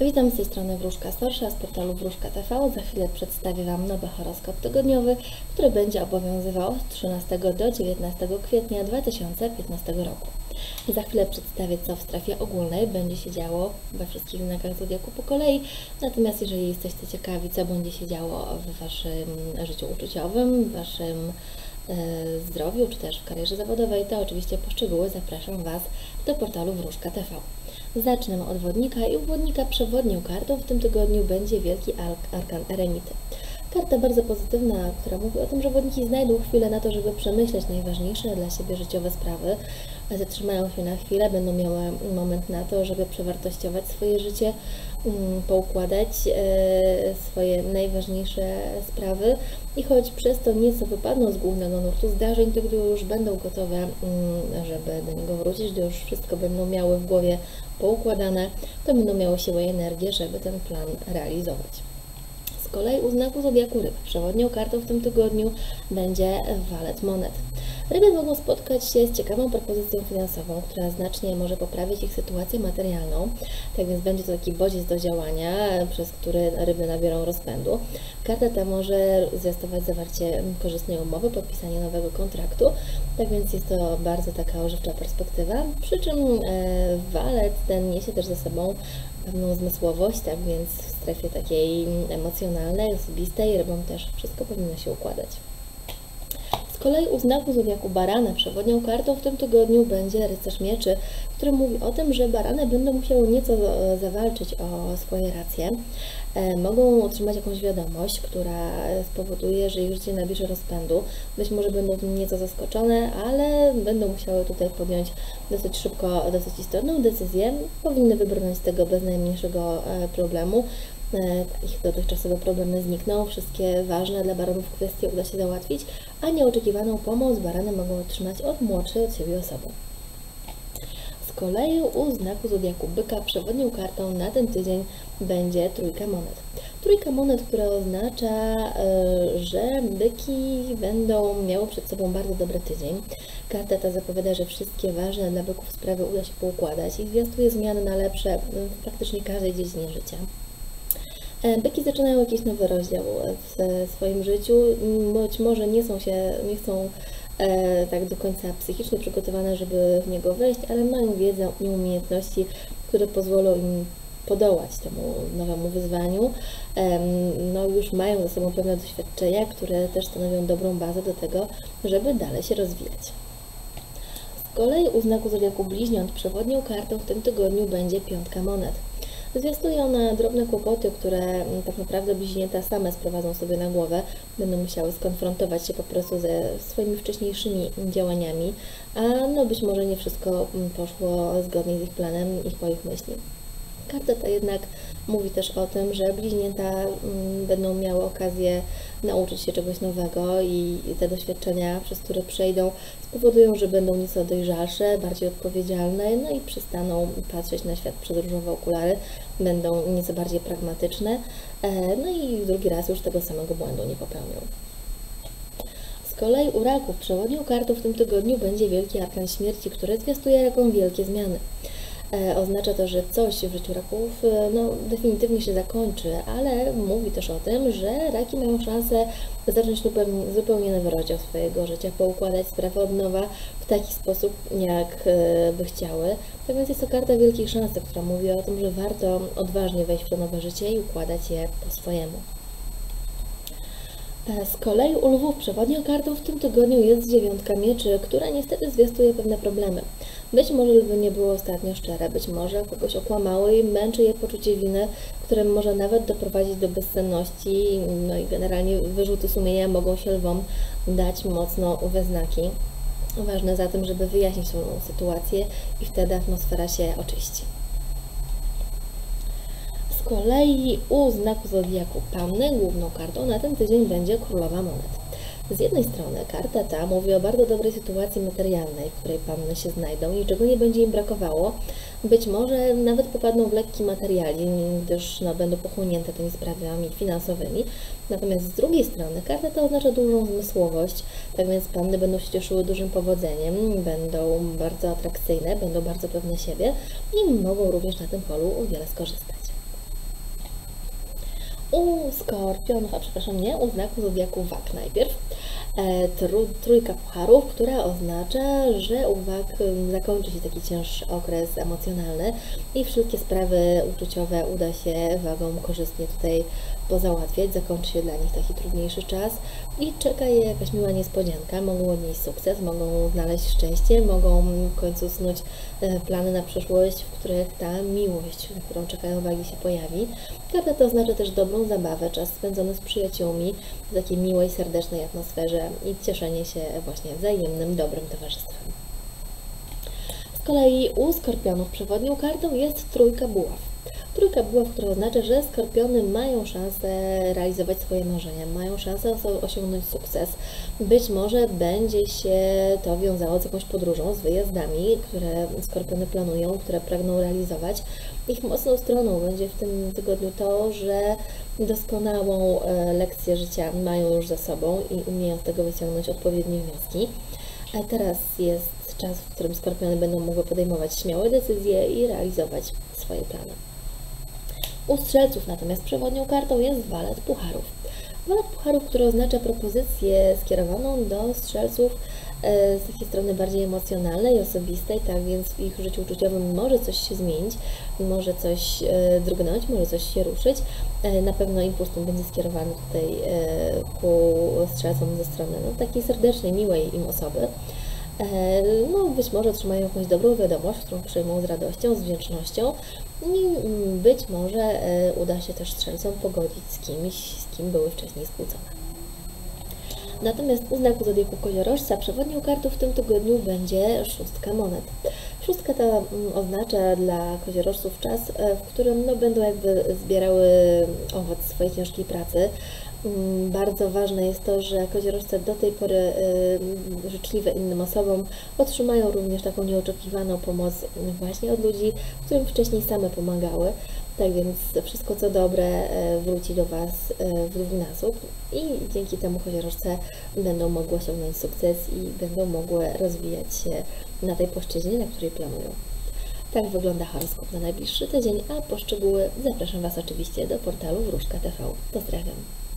Witam z tej strony Wróżka Storsza z portalu Wróżka TV. Za chwilę przedstawię Wam nowy horoskop tygodniowy, który będzie obowiązywał od 13 do 19 kwietnia 2015 roku. Za chwilę przedstawię, co w strefie ogólnej będzie się działo we wszystkich znakach Zodiaku po kolei. Natomiast jeżeli jesteście ciekawi, co będzie się działo w Waszym życiu uczuciowym, w Waszym e, zdrowiu, czy też w karierze zawodowej, to oczywiście po szczegóły zapraszam Was do portalu Wróżka TV. Zacznę od wodnika i u wodnika przewodnią kartą w tym tygodniu będzie Wielki Arkan Eremity. Karta bardzo pozytywna, która mówi o tym, że wodniki znajdą chwilę na to, żeby przemyśleć najważniejsze dla siebie życiowe sprawy, zatrzymają się na chwilę, będą miały moment na to, żeby przewartościować swoje życie, mm, poukładać e, swoje najważniejsze sprawy i choć przez to nieco wypadną z głównego nurtu zdarzeń, to gdy już będą gotowe, mm, żeby do niego wrócić, gdy już wszystko będą miały w głowie poukładane, to będą miały siłę i energię, żeby ten plan realizować. Z kolei u znaku Zodiaku Ryb przewodnią kartą w tym tygodniu będzie walet monet. Ryby mogą spotkać się z ciekawą propozycją finansową, która znacznie może poprawić ich sytuację materialną. Tak więc będzie to taki bodziec do działania, przez który ryby nabiorą rozpędu. Karta ta może zwiastować zawarcie korzystnej umowy, podpisanie nowego kontraktu. Tak więc jest to bardzo taka ożywcza perspektywa. Przy czym e, walet ten niesie też ze sobą pewną zmysłowość, tak więc w strefie takiej emocjonalnej, osobistej rybom też wszystko powinno się układać. Kolei u znaku zodiaku barana przewodnią kartą w tym tygodniu będzie rycerz mieczy, który mówi o tym, że barany będą musiały nieco zawalczyć o swoje racje. E, mogą otrzymać jakąś wiadomość, która spowoduje, że ich życie nabierze rozpędu. Być może będą nieco zaskoczone, ale będą musiały tutaj podjąć dosyć szybko, dosyć istotną decyzję. Powinny wybrnąć z tego bez najmniejszego e, problemu. E, ich dotychczasowe problemy znikną, wszystkie ważne dla baronów kwestie uda się załatwić, a nieoczekiwaną pomoc barany mogą otrzymać od młodszej od siebie osoby. Z kolei u znaku Zodiaku Byka przewodnią kartą na ten tydzień będzie trójka monet. Trójka monet, która oznacza, e, że byki będą miały przed sobą bardzo dobry tydzień. Karta ta zapowiada, że wszystkie ważne dla byków sprawy uda się poukładać i zwiastuje zmiany na lepsze w praktycznie każdej dziedzinie życia. E, byki zaczynają jakiś nowy rozdział w swoim życiu. Być może nie są się, nie są e, tak do końca psychicznie przygotowane, żeby w niego wejść, ale mają wiedzę i umiejętności, które pozwolą im podołać temu nowemu wyzwaniu. No już mają ze sobą pewne doświadczenia, które też stanowią dobrą bazę do tego, żeby dalej się rozwijać. Z kolei u znaku Zodiaku Bliźniąt przewodnią kartą w tym tygodniu będzie piątka monet. Zwiastuje one drobne kłopoty, które mm, tak naprawdę bliźnięta same sprowadzą sobie na głowę. Będą musiały skonfrontować się po prostu ze swoimi wcześniejszymi działaniami, a no być może nie wszystko mm, poszło zgodnie z ich planem i po ich myśli. Karta ta jednak mówi też o tym, że bliźnięta mm, będą miały okazję nauczyć się czegoś nowego i te doświadczenia, przez które przejdą, spowodują, że będą nieco dojrzalsze, bardziej odpowiedzialne, no i przestaną patrzeć na świat przez różowe okulary, będą nieco bardziej pragmatyczne, e, no i drugi raz już tego samego błędu nie popełnią. Z kolei u raków przewodnią kartą w tym tygodniu będzie Wielki Arkan Śmierci, który zwiastuje rakom wielkie zmiany. E, oznacza to, że coś w życiu raków e, no, definitywnie się zakończy, ale mówi też o tym, że raki mają szansę zacząć zupełnie nowy rozdział swojego życia, poukładać sprawy od nowa w taki sposób, jak e, by chciały. Tak więc jest to karta wielkiej szansy, która mówi o tym, że warto odważnie wejść w to nowe życie i układać je po swojemu. Z kolei u lwów przewodnią kartą w tym tygodniu jest dziewiątka mieczy, która niestety zwiastuje pewne problemy. Być może lwy nie było ostatnio szczere, być może kogoś okłamały i męczy je poczucie winy, które może nawet doprowadzić do bezsenności, no i generalnie wyrzuty sumienia mogą się lwom dać mocno we znaki. Ważne zatem, żeby wyjaśnić tą sytuację i wtedy atmosfera się oczyści. Z kolei u znaku Zodiaku Panny główną kartą na ten tydzień będzie Królowa Monet. Z jednej strony karta ta mówi o bardzo dobrej sytuacji materialnej, w której panny się znajdą, niczego nie będzie im brakowało. Być może nawet popadną w lekki materializm, gdyż no, będą pochłonięte tymi sprawami finansowymi. Natomiast z drugiej strony karta ta oznacza dużą zmysłowość, tak więc panny będą się cieszyły dużym powodzeniem, będą bardzo atrakcyjne, będą bardzo pewne siebie i mogą również na tym polu wiele skorzystać. U skorpionów, a przepraszam, nie, u znaku zodiaku wag najpierw. E, trójka pucharów, która oznacza, że u wag ym, zakończy się taki cięższy okres emocjonalny i wszystkie sprawy uczuciowe uda się wagom korzystnie tutaj pozałatwiać, zakończy się dla nich taki trudniejszy czas i czeka je jakaś miła niespodzianka, mogą odnieść sukces, mogą znaleźć szczęście, mogą w końcu snuć e, plany na przyszłość, w których ta miłość, na którą czekają wagi się pojawi. Karta to oznacza też dobrą zabawę, czas spędzony z przyjaciółmi w takiej miłej, serdecznej atmosferze i cieszenie się właśnie wzajemnym, dobrym towarzystwem. Z kolei u skorpionów przewodnią kartą jest trójka buław. Trójka buław, która oznacza, że skorpiony mają szansę realizować swoje marzenia, mają szansę osiągnąć sukces. Być może będzie się to wiązało z jakąś podróżą, z wyjazdami, które skorpiony planują, które pragną realizować. Ich mocną stroną będzie w tym tygodniu to, że doskonałą e, lekcję życia mają już za sobą i umieją z tego wyciągnąć odpowiednie wnioski. A teraz jest czas, w którym skorpiony będą mogły podejmować śmiałe decyzje i realizować swoje plany. U strzelców natomiast przewodnią kartą jest walet pucharów. Walet pucharów, który oznacza propozycję skierowaną do strzelców e, z takiej strony bardziej emocjonalnej, osobistej, tak więc w ich życiu uczuciowym może coś się zmienić, może coś e, drgnąć, może coś się ruszyć. E, na pewno impuls ten będzie skierowany tutaj ku strzelcom ze strony no, takiej serdecznej, miłej im osoby. E, no być może otrzymają jakąś dobrą wiadomość, którą przyjmą z radością, z wdzięcznością i mm, być może e, uda się też strzelcom pogodzić z kimś, z kim były wcześniej skłócone. Natomiast u znaku Zodiaku Koziorożca przewodnią kartą w tym tygodniu będzie szóstka monet. Szóstka ta mm, oznacza dla koziorożców czas, e, w którym no, będą jakby zbierały owoc swojej ciężkiej pracy, bardzo ważne jest to, że koziorożce do tej pory y, życzliwe innym osobom otrzymają również taką nieoczekiwaną pomoc właśnie od ludzi, którym wcześniej same pomagały. Tak więc wszystko co dobre e, wróci do Was e, w dwójnasób i dzięki temu koziorożce będą mogły osiągnąć sukces i będą mogły rozwijać się na tej płaszczyźnie, na której planują. Tak wygląda horoskop na najbliższy tydzień, a po szczegóły zapraszam Was oczywiście do portalu Wróżka TV. Pozdrawiam.